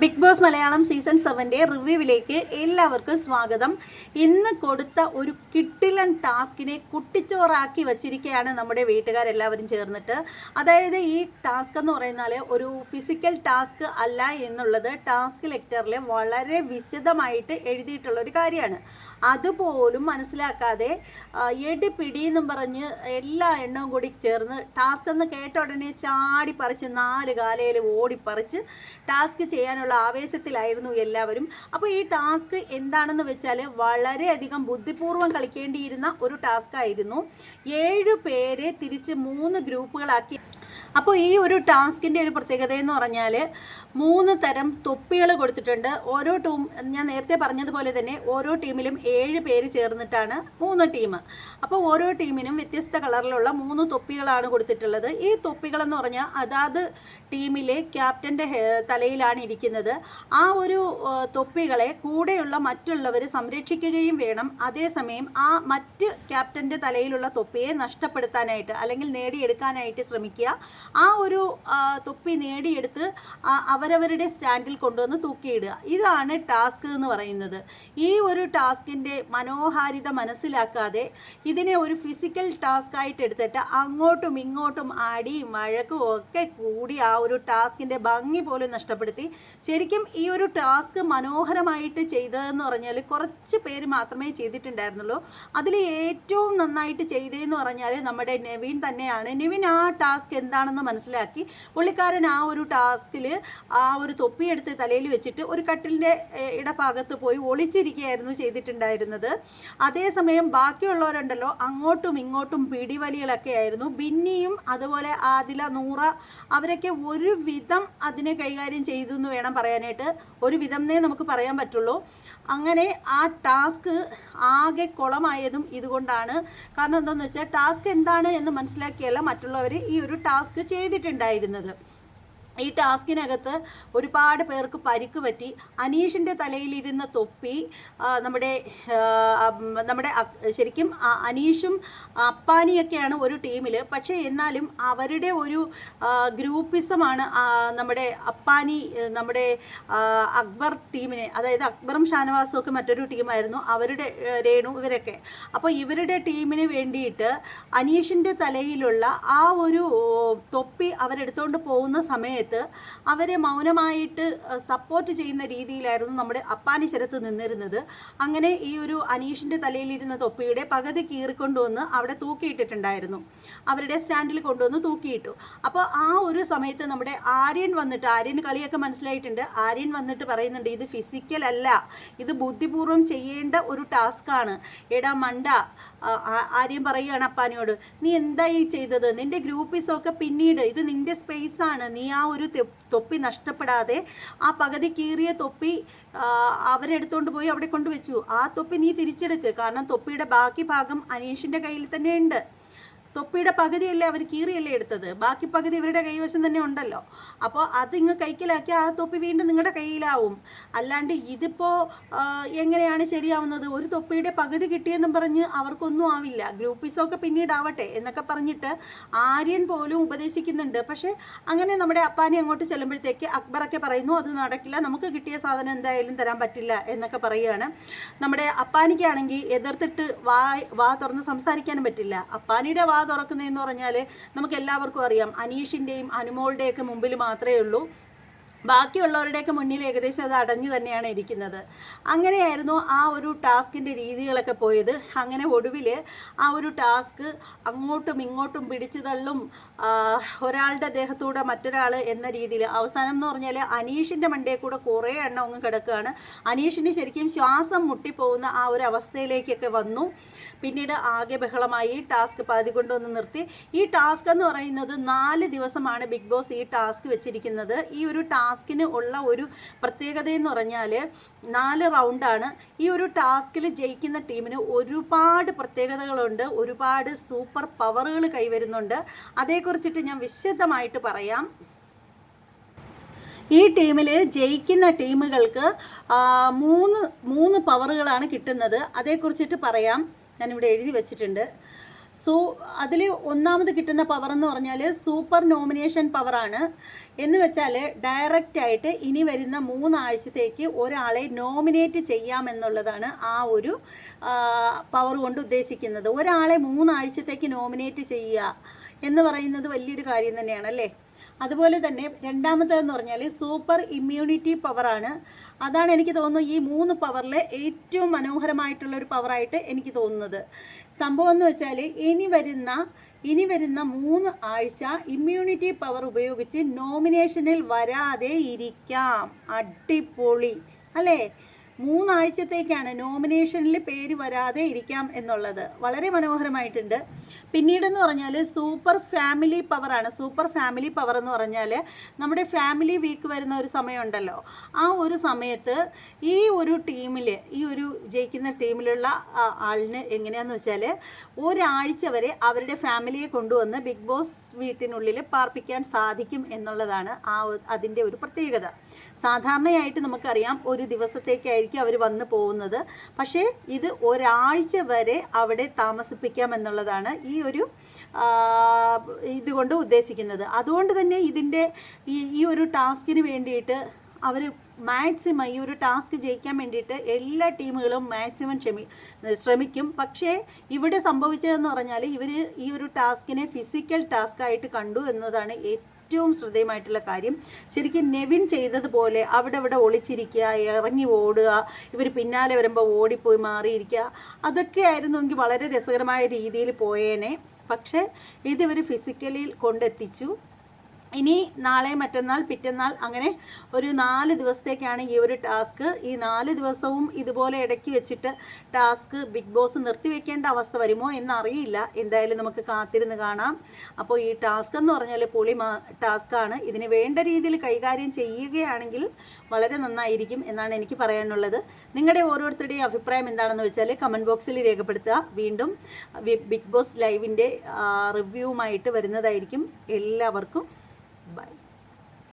Big boss Malayalam season സെവന്റെ റിവ്യൂവിലേക്ക് എല്ലാവർക്കും സ്വാഗതം. ഇന്ന് കൊടുത്ത ഒരു കിട്ടിലൻ ടാസ്കിനെ കുട്ടിച്ചോറാക്കി വച്ചിരിക്കുകയാണ് നമ്മുടെ വീട്ടുകാരെല്ലാവരും ചേർന്നിട്ട്. അതായത് ഈ ടാസ്ക് എന്ന് പറയുന്നാൽ ഒരു ഫിസിക്കൽ ടാസ്ക് അല്ല എന്നുള്ളത് ടാസ്ക് ലെക്ചറിൽ വളരെ വിശദമായിട്ട് എഴുതിയിട്ടുള്ള ഒരു കാര്യമാണ്. അതുപോലും മനസ്സിലാക്കാതെ എടി പിടി എന്നും പറഞ്ഞ് എല്ലാ എണ്ണവും കൂടി ചേർന്ന് ടാസ്ക് എന്ന് കേട്ട ഉടനെ ചാടി പറിച്ച് നാല് കാലയിൽ ഓടിപ്പറിച്ച് ടാസ്ക് ചെയ്യാനുള്ള ആവേശത്തിലായിരുന്നു എല്ലാവരും. അപ്പോൾ ഈ ടാസ്ക് എന്താണെന്ന് വെച്ചാൽ വളരെയധികം ബുദ്ധിപൂർവം കളിക്കേണ്ടിയിരുന്ന ഒരു ടാസ്ക് ആയിരുന്നു ഏഴ് പേരെ തിരിച്ച് മൂന്ന് ഗ്രൂപ്പുകളാക്കി അപ്പോൾ ഈ ഒരു ടാസ്കിന്റെ ഒരു പ്രത്യേകത എന്ന് പറഞ്ഞാൽ മൂന്ന് തരം തൊപ്പികൾ കൊടുത്തിട്ടുണ്ട്. ഓരോ ടീം ഞാൻ നേരത്തെ പറഞ്ഞതുപോലെ തന്നെ ഓരോ ടീമിലും ഏഴ് പേര് ചേർന്നിട്ടാണ് മൂന്ന് ടീം. അപ്പോൾ ഓരോ ടീമിനും വ്യത്യസ്ത കളറിലുള്ള മൂന്ന് തൊപ്പികളാണ് കൊടുത്തിട്ടുള്ളത്. ഈ തൊപ്പികളെന്ന് പറഞ്ഞാൽ അതാത് ടീമിലെ ക്യാപ്റ്റന്റെ തലയിലാണ് ഇരിക്കുന്നത്. ആ ഒരു തൊപ്പികളെ കൂടെയുള്ള മറ്റുള്ളവർ സംരക്ഷിക്കുകയും വേണം. അതേസമയം ആ മറ്റ് ക്യാപ്റ്റന്റെ തലയിലുള്ള തൊപ്പിയെ നഷ്ടപ്പെടുത്താനായിട്ട് അല്ലെങ്കിൽ നേടിയെടുക്കാനായിട്ട് ശ്രമിക്കുക. ആ ഒരു തുപ്പി നേടിയെടുത്ത് അവരവരുടെ സ്റ്റാൻഡിൽ കൊണ്ടുവന്ന് തൂക്കിയിടുക. ഇതാണ് ടാസ്ക് എന്ന് പറയുന്നത്. ഈ ഒരു ടാസ്കിന്റെ മനോഹാരിത മനസ്സിലാക്കാതെ ഇതിനെ ഒരു ഫിസിക്കൽ ടാസ്ക് ആയിട്ട് എടുത്തിട്ട് അങ്ങോട്ടും ഇങ്ങോട്ടും അടിയും മഴക്കും ഒക്കെ കൂടി ആ ഒരു ടാസ്കിന്റെ ഭംഗി പോലും നഷ്ടപ്പെടുത്തി. ശരിക്കും ഈ ഒരു ടാസ്ക് മനോഹരമായിട്ട് ചെയ്തതെന്ന് പറഞ്ഞാൽ കുറച്ച് പേര് മാത്രമേ ചെയ്തിട്ടുണ്ടായിരുന്നുള്ളൂ. അതിൽ ഏറ്റവും നന്നായിട്ട് ചെയ്തതെന്ന് പറഞ്ഞാൽ നമ്മുടെ നെവിൻ തന്നെയാണ്. നെവിൻ ആ ടാസ്ക് എന്താണെന്ന് മനസ്സിലാക്കി പുള്ളിക്കാരൻ ആ ഒരു ടാസ്കിൽ ആ ഒരു തൊപ്പിയെടുത്ത് തലയിൽ വെച്ചിട്ട് ഒരു കട്ടിലിന്റെ ഇടഭാഗത്ത് പോയി ഒളിച്ചിരിക്കുകയായിരുന്നു ചെയ്തിട്ടുണ്ടായിരുന്നത്. അതേസമയം ബാക്കിയുള്ളവരുണ്ടല്ലോ അങ്ങോട്ടും ഇങ്ങോട്ടും പിടിവലികളൊക്കെ ആയിരുന്നു. ബിന്നിയും അതുപോലെ ആദില നൂറ അവരൊക്കെ ഒരുവിധം അതിനെ കൈകാര്യം ചെയ്തു എന്ന് വേണം പറയാനായിട്ട്. ഒരുവിധം എന്നേ നമുക്ക് പറയാൻ പറ്റുള്ളൂ. അങ്ങനെ ആ ടാസ്ക് ആകെ കുളമായതും ഇതുകൊണ്ടാണ്. കാരണം എന്താണെന്ന് വെച്ചാൽ ടാസ്ക് എന്താണ് എന്ന് മനസ്സിലാക്കിയല്ല മറ്റുള്ളവർ ഈ ഒരു ടാസ്ക് ചെയ്തിട്ടുണ്ടായിരുന്നത്. ഈ ടാസ്കിനകത്ത് ഒരുപാട് പേർക്ക് പരിക്ക് പറ്റി. അനീഷിന്റെ തലയിലിരുന്ന തൊപ്പി നമ്മുടെ നമ്മുടെ ശരിക്കും അനീഷും അപ്പാനിയൊക്കെയാണ് ഒരു ടീമിൽ പക്ഷേ എന്നാലും അവരുടെ ഒരു ഗ്രൂപ്പിസമാണ് നമ്മുടെ അപ്പാനി നമ്മുടെ അക്ബർ ടീമിനെ അതായത് അക്ബറും ഷാനവാസും ഒക്കെ മറ്റൊരു ടീമായിരുന്നു അവരുടെ രേണു ഇവരൊക്കെ. അപ്പോൾ ഇവരുടെ ടീമിന് വേണ്ടിയിട്ട് അനീഷിന്റെ തലയിലുള്ള ആ ഒരു തൊപ്പി അവരെടുത്തുകൊണ്ട് പോകുന്ന സമയത്ത് അവരെ മൗനമായിട്ട് സപ്പോർട്ട് ചെയ്യുന്ന രീതിയിലായിരുന്നു നമ്മുടെ അപ്പാനി ശരത്ത് നിന്നിരുന്നത്. അങ്ങനെ ഈ ഒരു അനീഷിന്റെ തലയിലിരുന്ന തൊപ്പിയുടെ പകുതി കീറിക്കൊണ്ടുവന്ന് അവിടെ തൂക്കിയിട്ടിട്ടുണ്ടായിരുന്നു. അവരുടെ സ്റ്റാൻഡിൽ കൊണ്ടുവന്ന് തൂക്കിയിട്ടു. അപ്പോൾ ആ ഒരു സമയത്ത് നമ്മുടെ ആര്യൻ വന്നിട്ട് ആര്യൻ കളിയൊക്കെ മനസ്സിലായിട്ടുണ്ട്. ആര്യൻ വന്നിട്ട് പറയുന്നുണ്ട് ഇത് ഫിസിക്കൽ അല്ല. ഇത് ബുദ്ധിപൂർവം ചെയ്യേണ്ട ഒരു ടാസ്ക്കാണ് എടാ മണ്ട ആര്യം പറയുകയാണ് അപ്പാനിയോട്. നീ എന്താ ഈ ചെയ്തത്? നിന്റെ ഗ്രൂപ്പീസൊക്കെ പിന്നീട് ഇത് നിന്റെ സ്പേസ് ആണ്. നീ ആ ഒരു തൊപ്പി നഷ്ടപ്പെടാതെ ആ പകുതി കീറിയ തൊപ്പി അവരെടുത്തോണ്ട് പോയി അവിടെ കൊണ്ടുവച്ചു. ആ തൊപ്പി നീ തിരിച്ചെടുക്ക്. കാരണം തൊപ്പിയുടെ ബാക്കി ഭാഗം അനീഷിന്റെ കയ്യിൽ തന്നെ ഉണ്ട്. തൊപ്പിയുടെ പകുതിയല്ലേ അവർ കീറിയല്ലേ എടുത്തത്? ബാക്കി പകുതി ഇവരുടെ കൈവശം തന്നെ ഉണ്ടല്ലോ. അപ്പോൾ അത് ഇങ്ങ് കൈക്കലാക്കി ആ തൊപ്പി വീണ്ടും നിങ്ങളുടെ കയ്യിലാവും. അല്ലാണ്ട് ഇതിപ്പോൾ എങ്ങനെയാണ് ശരിയാവുന്നത്? ഒരു തൊപ്പിയുടെ പകുതി കിട്ടിയെന്നും പറഞ്ഞ് അവർക്കൊന്നും ആവില്ല. ഗ്രൂപ്പീസൊക്കെ പിന്നീട് ആവട്ടെ എന്നൊക്കെ പറഞ്ഞിട്ട് ആര്യൻ പോലും ഉപദേശിക്കുന്നുണ്ട്. പക്ഷേ അങ്ങനെ നമ്മുടെ അപ്പാനെ അങ്ങോട്ട് ചെല്ലുമ്പോഴത്തേക്ക് അക്ബറൊക്കെ പറയുന്നു അത് നടക്കില്ല. നമുക്ക് കിട്ടിയ സാധനം എന്തായാലും തരാൻ പറ്റില്ല എന്നൊക്കെ പറയുകയാണ്. നമ്മുടെ അപ്പാനിക്കാണെങ്കിൽ എതിർത്തിട്ട് വാ വാ തുറന്ന് സംസാരിക്കാനും പറ്റില്ല. അപ്പാനിയുടെ വാ തുറക്കുന്നതെന്ന് പറഞ്ഞാൽ നമുക്ക് എല്ലാവർക്കും അറിയാം അനീഷിന്റെയും അനുമോളുടെയൊക്കെ മുമ്പിൽ മാത്രമേ ഉള്ളൂ. ബാക്കിയുള്ളവരുടെയൊക്കെ മുന്നിൽ ഏകദേശം അത് അടഞ്ഞു തന്നെയാണ് ഇരിക്കുന്നത്. അങ്ങനെയായിരുന്നു ആ ഒരു ടാസ്കിന്റെ രീതികളൊക്കെ പോയത്. അങ്ങനെ ഒടുവിൽ ആ ഒരു ടാസ്ക് അങ്ങോട്ടും ഇങ്ങോട്ടും പിടിച്ചു തള്ളും ഒരാളുടെ ദേഹത്തൂടെ മറ്റൊരാൾ എന്ന രീതിയിൽ. അവസാനം എന്ന് പറഞ്ഞാൽ അനീഷിന്റെ മണ്ടയിൽ കൂടെ കുറേ എണ്ണം അങ്ങ് കിടക്കുകയാണ്. അനീഷിന് ശരിക്കും ശ്വാസം മുട്ടിപ്പോകുന്ന ആ ഒരു അവസ്ഥയിലേക്കൊക്കെ വന്നു. പിന്നീട് ആകെ ബഹളമായി. ടാസ്ക് പാതി കൊണ്ടുവന്ന് നിർത്തി. ഈ ടാസ്ക് എന്ന് പറയുന്നത് നാല് ദിവസമാണ് ബിഗ് ബോസ് ഈ ടാസ്ക് വെച്ചിരിക്കുന്നത്. ഈ ഒരു ടാസ്കിന് ഉള്ള ഒരു പ്രത്യേകത എന്ന് പറഞ്ഞാൽ നാല് റൗണ്ടാണ്. ഈ ഒരു ടാസ്കിൽ ജയിക്കുന്ന ടീമിന് ഒരുപാട് പ്രത്യേകതകളുണ്ട്. ഒരുപാട് സൂപ്പർ പവറുകൾ കൈവരുന്നുണ്ട്. അതേക്കുറിച്ചിട്ട് ഞാൻ വിശദമായിട്ട് പറയാം. ഈ ടീമിൽ ജയിക്കുന്ന ടീമുകൾക്ക് മൂന്ന് മൂന്ന് പവറുകളാണ് കിട്ടുന്നത്. അതേക്കുറിച്ചിട്ട് പറയാം. ഞാനിവിടെ എഴുതി വച്ചിട്ടുണ്ട്. സൂ അതിൽ ഒന്നാമത് കിട്ടുന്ന പവർ എന്ന് പറഞ്ഞാൽ സൂപ്പർ നോമിനേഷൻ പവറാണ് എന്ന് വെച്ചാൽ ഡയറക്റ്റ് ആയിട്ട് ഇനി വരുന്ന മൂന്നാഴ്ചത്തേക്ക് ഒരാളെ നോമിനേറ്റ് ചെയ്യാമെന്നുള്ളതാണ് ആ ഒരു പവർ കൊണ്ട് ഉദ്ദേശിക്കുന്നത്. ഒരാളെ മൂന്നാഴ്ചത്തേക്ക് നോമിനേറ്റ് ചെയ്യുക എന്ന് പറയുന്നത് വലിയൊരു കാര്യം തന്നെയാണ് അല്ലേ? അതുപോലെ തന്നെ രണ്ടാമത്തേതെന്ന് പറഞ്ഞാൽ സൂപ്പർ ഇമ്മ്യൂണിറ്റി പവറാണ്. അതാണ് എനിക്ക് തോന്നുന്നത് ഈ മൂന്ന് പവറിലെ ഏറ്റവും മനോഹരമായിട്ടുള്ള ഒരു പവറായിട്ട് എനിക്ക് തോന്നുന്നത്. സംഭവം എന്ന് വെച്ചാൽ ഇനി വരുന്ന ഇനി വരുന്ന മൂന്ന് ആഴ്ച ഇമ്മ്യൂണിറ്റി പവർ ഉപയോഗിച്ച് നോമിനേഷനിൽ വരാതെ ഇരിക്കാം. അടിപൊളി. അല്ലേ? മൂന്നാഴ്ചത്തേക്കാണ് നോമിനേഷനിൽ പേര് വരാതെ ഇരിക്കാം എന്നുള്ളത്. വളരെ മനോഹരമായിട്ടുണ്ട്. പിന്നീടെന്ന് പറഞ്ഞാൽ സൂപ്പർ ഫാമിലി പവറാണ് സൂപ്പർ ഫാമിലി പവർ എന്ന് പറഞ്ഞാൽ നമ്മുടെ ഫാമിലി വീക്ക് വരുന്ന ഒരു സമയമുണ്ടല്ലോ. ആ ഒരു സമയത്ത് ഈ ഒരു ടീമിൽ ഈ ഒരു ജയിക്കുന്ന ടീമിലുള്ള ആളിന് എങ്ങനെയാന്ന് വെച്ചാൽ ഒരാഴ്ച വരെ അവരുടെ ഫാമിലിയെ കൊണ്ടുവന്ന് ബിഗ് ബോസ് വീട്ടിനുള്ളിൽ പാർപ്പിക്കാൻ സാധിക്കും എന്നുള്ളതാണ് ആ അതിന്റെ ഒരു പ്രത്യേകത. സാധാരണയായിട്ട് നമുക്കറിയാം ഒരു ദിവസത്തേക്കായിരിക്കും അവർ വന്ന് പോകുന്നത്. പക്ഷേ ഇത് ഒരാഴ്ച വരെ അവിടെ താമസിപ്പിക്കാം എന്നുള്ളതാണ് ഈ ഒരു ഇതുകൊണ്ട് ഉദ്ദേശിക്കുന്നത്. അതുകൊണ്ട് തന്നെ ഇതിന്റെ ഈ ഈ ഒരു ടാസ്കിന് വേണ്ടിയിട്ട് അവർ മാക്സിമം ഈ ഒരു ടാസ്ക് ജയിക്കാൻ വേണ്ടിയിട്ട് എല്ലാ ടീമുകളും മാക്സിമം ക്ഷമി ശ്രമിക്കും. പക്ഷേ ഇവിടെ സംഭവിച്ചതെന്ന് പറഞ്ഞാൽ ഇവർ ഈ ഒരു ടാസ്കിനെ ഫിസിക്കൽ ടാസ്ക് ആയിട്ട് കണ്ടു എന്നതാണ് ഏറ്റവും ശ്രദ്ധേയമായിട്ടുള്ള കാര്യം ശരിക്കും നെവിൻ ചെയ്തതുപോലെ അവിടെ അവിടെ ഒളിച്ചിരിക്കുക ഇറങ്ങി ഓടുക ഇവർ പിന്നാലെ വരുമ്പോൾ ഓടിപ്പോയി മാറിയിരിക്കുക അതൊക്കെ ആയിരുന്നു എങ്കിൽ വളരെ രസകരമായ രീതിയിൽ പോയേനെ. പക്ഷേ ഇതിവർ ഫിസിക്കലിൽ കൊണ്ടെത്തിച്ചു. ഇനി നാളെ മറ്റന്നാൾ പിറ്റന്നാൾ അങ്ങനെ ഒരു നാല് ദിവസത്തേക്കാണ് ഈ ഒരു ടാസ്ക്. ഈ നാല് ദിവസവും ഇതുപോലെ ഇടയ്ക്ക് വെച്ചിട്ട് ടാസ്ക് ബിഗ് ബോസ് നിർത്തിവെക്കേണ്ട അവസ്ഥ വരുമോ എന്നറിയില്ല. എന്തായാലും നമുക്ക് കാത്തിരുന്ന് കാണാം. അപ്പോൾ ഈ ടാസ്ക് എന്ന് പറഞ്ഞാൽ പൊളി ടാസ്ക്കാണ് ഇതിന് വേണ്ട രീതിയിൽ കൈകാര്യം ചെയ്യുകയാണെങ്കിൽ വളരെ നന്നായിരിക്കും എന്നാണ് എനിക്ക് പറയാനുള്ളത്. നിങ്ങളുടെ ഓരോരുത്തരുടെയും അഭിപ്രായം എന്താണെന്ന് വെച്ചാൽ കമന്റ് ബോക്സിൽ രേഖപ്പെടുത്തുക. വീണ്ടും ബിഗ് ബോസ് ലൈവിന്റെ റിവ്യൂവുമായിട്ട് വരുന്നതായിരിക്കും. എല്ലാവർക്കും Bye.